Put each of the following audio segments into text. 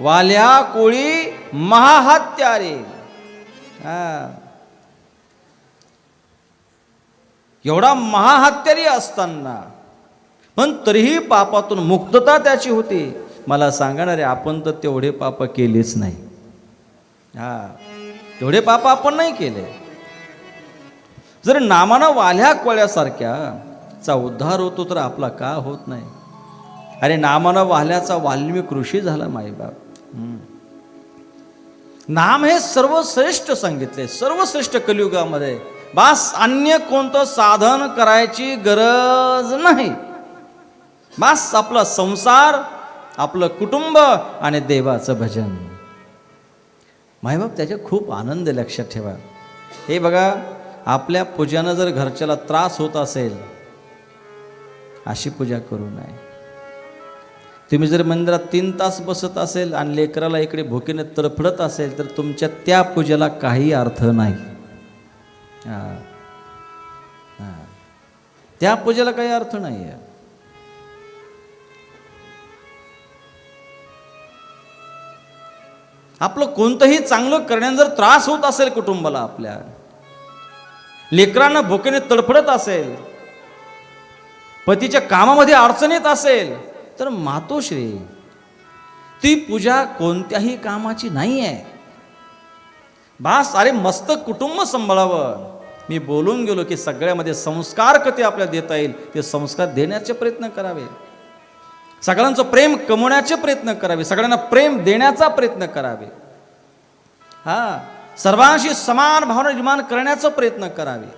वाल्या कोळी महाहत्यारे. हा. एवढा महाहत्यारी असताना. पण तरीही पापातून मुक्तता त्याची होती. मला सांगणारे आपण तर तेवढे पाप केलेच नाही. हा. तेवढे पाप आपण नाही केले. जर नामानं वाल्या कोळ्यासारख्या चा उद्धार होतो तर आपला का होत नाही? अरे नामानं वाल्याचा वाल्मिक ऋषी झाला माईबाप नाम हे सर्वश्रेष्ठ सांगितले सर्वश्रेष्ठ कलियुगामध्ये. बास अन्य कोणतं साधन करायची गरज नाही. बास आपला संसार आपलं कुटुंब आणि देवाचं भजन. मायबाप त्याचे खूप आनंद लक्षात ठेवा. हे बघा आपल्या पूजानं जर घरच्याला त्रास होत असेल अशी पूजा करू नये. तुम्ही जर मंदिरात तीन तास बसत असेल आणि लेकराला इकडे भुकेने तडफडत असेल तर तुमच्या त्या पूजेला काही अर्थ नाही हा. हा. त्या पूजेला काही अर्थ नाही आहे आपलं कोणतंही चांगलं करण्याने जर त्रास होत असेल कुटुंबाला आपल्या लेकरांना भुकेने तडफडत असेल पतीच्या कामामध्ये अडचण येत असेल तर मातोश्री ती पूजा कोणत्याही कामाची नाही आहे बास अरे मस्त कुटुंब सांभाळावं. मी बोलून गेलो की सगळ्यामध्ये संस्कार कधी आपल्याला देता येईल? ते संस्कार देण्याचे प्रयत्न करावे. सगळ्यांचं प्रेम कमवण्याचे प्रयत्न करावे. सगळ्यांना प्रेम देण्याचा प्रयत्न करावे. हा सर्वांशी समान भावना निर्माण करण्याचा प्रयत्न करावे.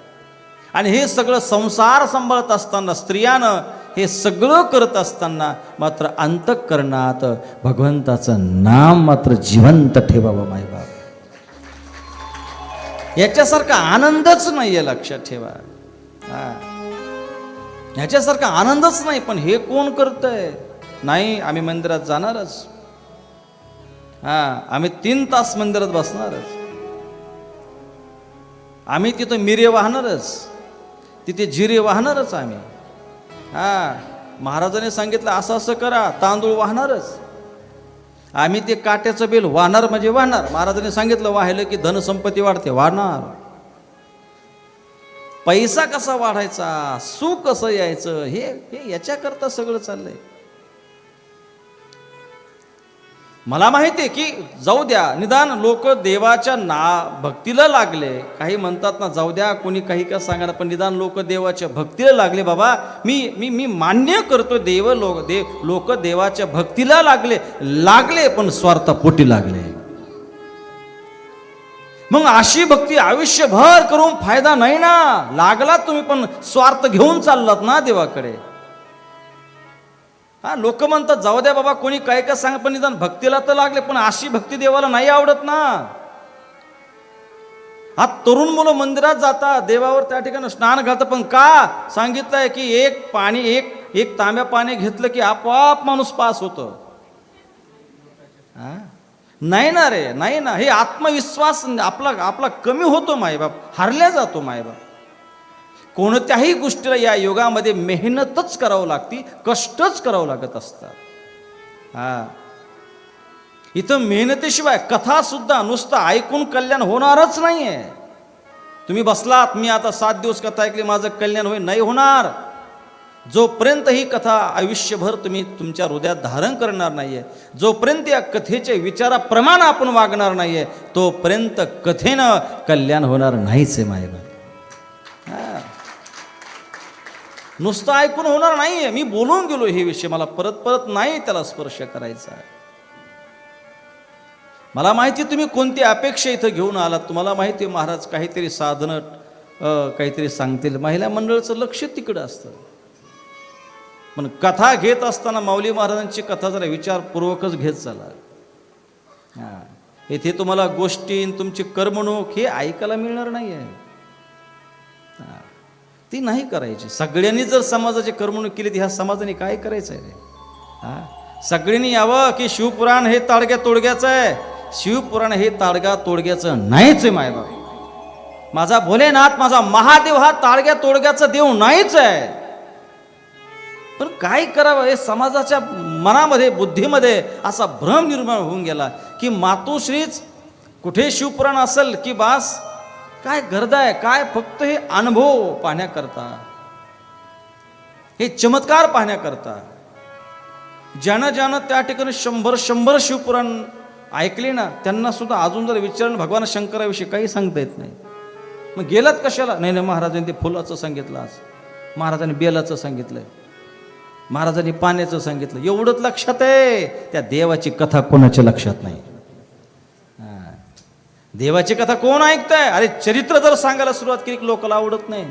आणि हे सगळं संसार सांभाळत असताना स्त्रियानं हे सगळं करत असताना मात्र अंतःकरणात भगवंताचं नाम मात्र जिवंत ठेवावं मायबाप याच्यासारखा आनंदच नाही आहे लक्षात ठेवा. हा. ह्याच्यासारखा आनंदच नाही पण हे कोण करतंय? नाही आम्ही मंदिरात जाणारच. हा आम्ही तीन तास मंदिरात बसणारच. आम्ही तिथं मिरे वाहणारच. तिथे जिरे वाहणारच आम्ही. हा महाराजांनी सांगितलं असं असं करा तांदूळ वाहणारच. आम्ही ते काट्याचं बिल वाहणार म्हणजे वाहणार. महाराजांनी सांगितलं वाहिलं की धनसंपत्ती वाढते वाहणार पैसा कसा वाढायचा? सुख कसं यायचं? हे हे याच्याकरता सगळं चाललंय. मला माहिती आहे की जाऊ द्या निदान लोक देवाच्या ना भक्तीला लागले. काही म्हणतात ना जाऊ द्या कोणी काही का सांगा पण निदान लोक देवाच्या भक्तीला लागले. बाबा मी मी मी मान्य करतो देव लोक देव लोक देवाच्या भक्तीला लागले. लागले पण स्वार्थापोटी लागले. मग अशी भक्ती आयुष्यभर करून फायदा नाही ना. लागला तुम्ही पण स्वार्थ घेऊन चाललात ना देवाकडे. हा लोक म्हणतात जाऊ द्या बाबा कोणी काय काय सांग पण निदान भक्तीला तर लागले पण अशी भक्ती देवाला नाही आवडत ना. हा तरुण मुलं मंदिरात जातात देवावर त्या ठिकाणी स्नान घालतात पण का? सांगितलंय की एक पाणी एक एक तांब्या पाणी घेतलं की आपोआप माणूस पास होतो. नाही ना रे नाही ना. हे आत्मविश्वास आपला आपला कमी होतो मायबाप. हरल्या जातो मायबाप. कोणत्याही गोष्टीला या योगामध्ये मेहनतच करावं लागती कष्टच करावं लागत असतात. हा. इथं मेहनतीशिवाय कथासुद्धा नुसतं ऐकून कल्याण होणारच नाही आहे तुम्ही बसलात मी आता सात दिवस कथा ऐकली माझं कल्याण होईल नाही होणार. जोपर्यंत ही कथा आयुष्यभर तुम्ही तुमच्या हृदयात धारण करणार नाही आहे जोपर्यंत या कथेच्या विचाराप्रमाणे आपण वागणार नाही आहे तोपर्यंत कथेनं कल्याण होणार नाहीच आहे मायबा नुसतं ऐकून होणार नाहीये. मी बोलून गेलो हे विषय. मला परत परत नाही त्याला स्पर्श करायचा मला माहिती तुम्ही कोणती अपेक्षा इथं घेऊन आलात. तुम्हाला माहिती आहे महाराज काहीतरी साधनं काहीतरी सांगतील. महिला मंडळाचं लक्ष तिकडं असतं. पण कथा घेत असताना माऊली महाराजांची कथा जरा विचारपूर्वकच घेत चाला. हां. इथे तुम्हाला गोष्टी तुमची करमणूक हे ऐकायला मिळणार नाही आहे हां. ती नाही करायची. सगळ्यांनी जर समाजाची करमणूक केली तर ह्या समाजाने काय करायचं आहे हा? सगळ्यांनी यावं की शिवपुराण हे ताडग्या तोडग्याचं आहे. शिवपुराण हे ताडगा तोडग्याचं नाहीच आहे मायबाप. माझा भोलेनाथ माझा महादेव हा ताडग्या तोडग्याचा देव नाहीच आहे. पण काय करावं? हे समाजाच्या मनामध्ये बुद्धीमध्ये असा भ्रम निर्माण होऊन गेला की मातोश्रीच कुठे शिवपुराण असेल की बास काय गर्द आहे? काय फक्त हे अनुभव पाहण्याकरता? हे चमत्कार पाहण्याकरता? ज्यानं ज्यानं त्या ठिकाणी शंभर शंभर शिवपुराण ऐकले ना त्यांना सुद्धा अजून जर विचारण भगवान शंकराविषयी काही सांगता येत नाही. मग गेलात कशाला? नाही नाही महाराजांनी ते फुलाचं सांगितलं आज. महाराजांनी बेलाचं सांगितलं महाराजांनी पाण्याचं सांगितलं. एवढंच लक्षात आहे. त्या देवाची कथा कोणाच्या लक्षात नाही? देवाची कथा कोण ऐकताय? अरे चरित्र जर सांगायला सुरुवात केली की लोकांना आवडत नाही.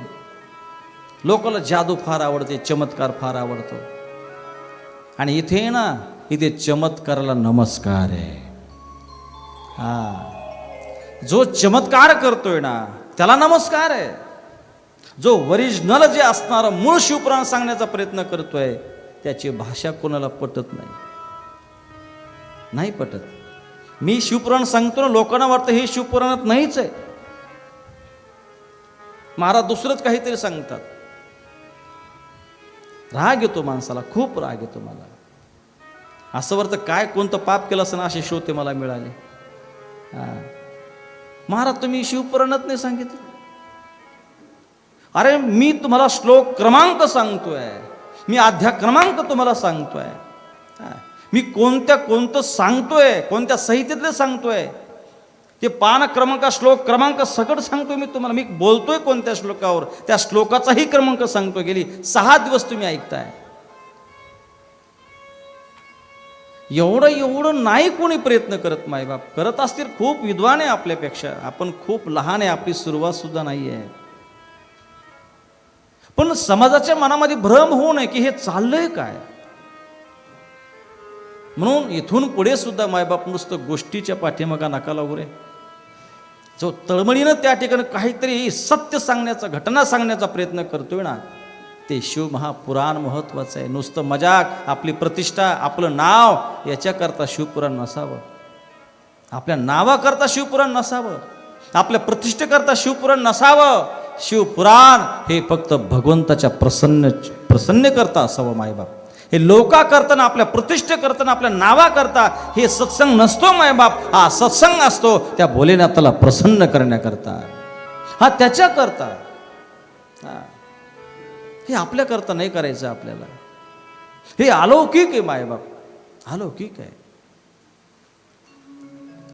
लोकला जादू फार आवडते चमत्कार फार आवडतो. आणि इथे ना इथे चमत्काराला नमस्कार आहे. हा. जो चमत्कार करतोय ना त्याला नमस्कार आहे. जो ओरिजिनल जे असणार मूळ शिवपुराण सांगण्याचा प्रयत्न करतोय त्याची भाषा कोणाला पटत नाही. नाही पटत. मी शिवपुराण सांगतो ना लोकांना वाटतं हे शिवपुराणात नाहीच आहे. महाराज दुसरंच काहीतरी सांगतात. राग येतो माणसाला खूप राग येतो मला. असं वरतं काय कोणतं पाप केलं असं असे श्रोते मला मिळाले. हां. महाराज तुम्ही शिवपुराणात नाही सांगितलं? अरे मी तुम्हाला श्लोक क्रमांक सांगतोय. मी अध्या क्रमांक तुम्हाला सांगतोय. हा. मी कोणत्या कोणतं सांगतोय कोणत्या संहितेतलं सांगतोय? ते पान क्रमांक श्लोक क्रमांक सकट सांगतोय मी तुम्हाला. मी बोलतोय कोणत्या श्लोकावर? त्या श्लोकाचाही क्रमांक सांगतोय. गेली सहा दिवस तुम्ही ऐकताय. एवढं एवढं नाही कोणी प्रयत्न करत मायबाप. करत असतील खूप विद्वान आहे आपल्यापेक्षा. आपण खूप लहान आहे आपली सुरुवात सुद्धा नाही आहे. पण समाजाच्या मनामध्ये भ्रम होऊ नये की हे चाललंय काय? म्हणून इथून पुढे सुद्धा मायबाप नुसतं गोष्टीच्या पाठीमागा नका लागू रे जो तळमळीनं त्या ठिकाणी काहीतरी सत्य सांगण्याचा घटना सांगण्याचा प्रयत्न करतोय ना ते शिव महापुराण महत्वाचं आहे. नुसतं मजाक आपली प्रतिष्ठा आपलं नाव याच्याकरता शिवपुराण नसावं. आपल्या नावाकरता शिवपुराण नसावं. आपल्या प्रतिष्ठेकरता शिवपुराण नसावं. शिवपुराण हे फक्त भगवंताच्या प्रसन्न प्रसन्न करता असावं मायबाप. हे लोका करताना आपल्या प्रतिष्ठे करताना आपल्या नावा करता हे सत्संग नसतो मायबाप हा सत्संग असतो त्या भोलेनाथाला प्रसन्न करण्याकरता. हा त्याच्याकरता हे. आपल्याकरता नाही करायचं आपल्याला. हे अलौकिक आहे मायबाप अलौकिक आहे.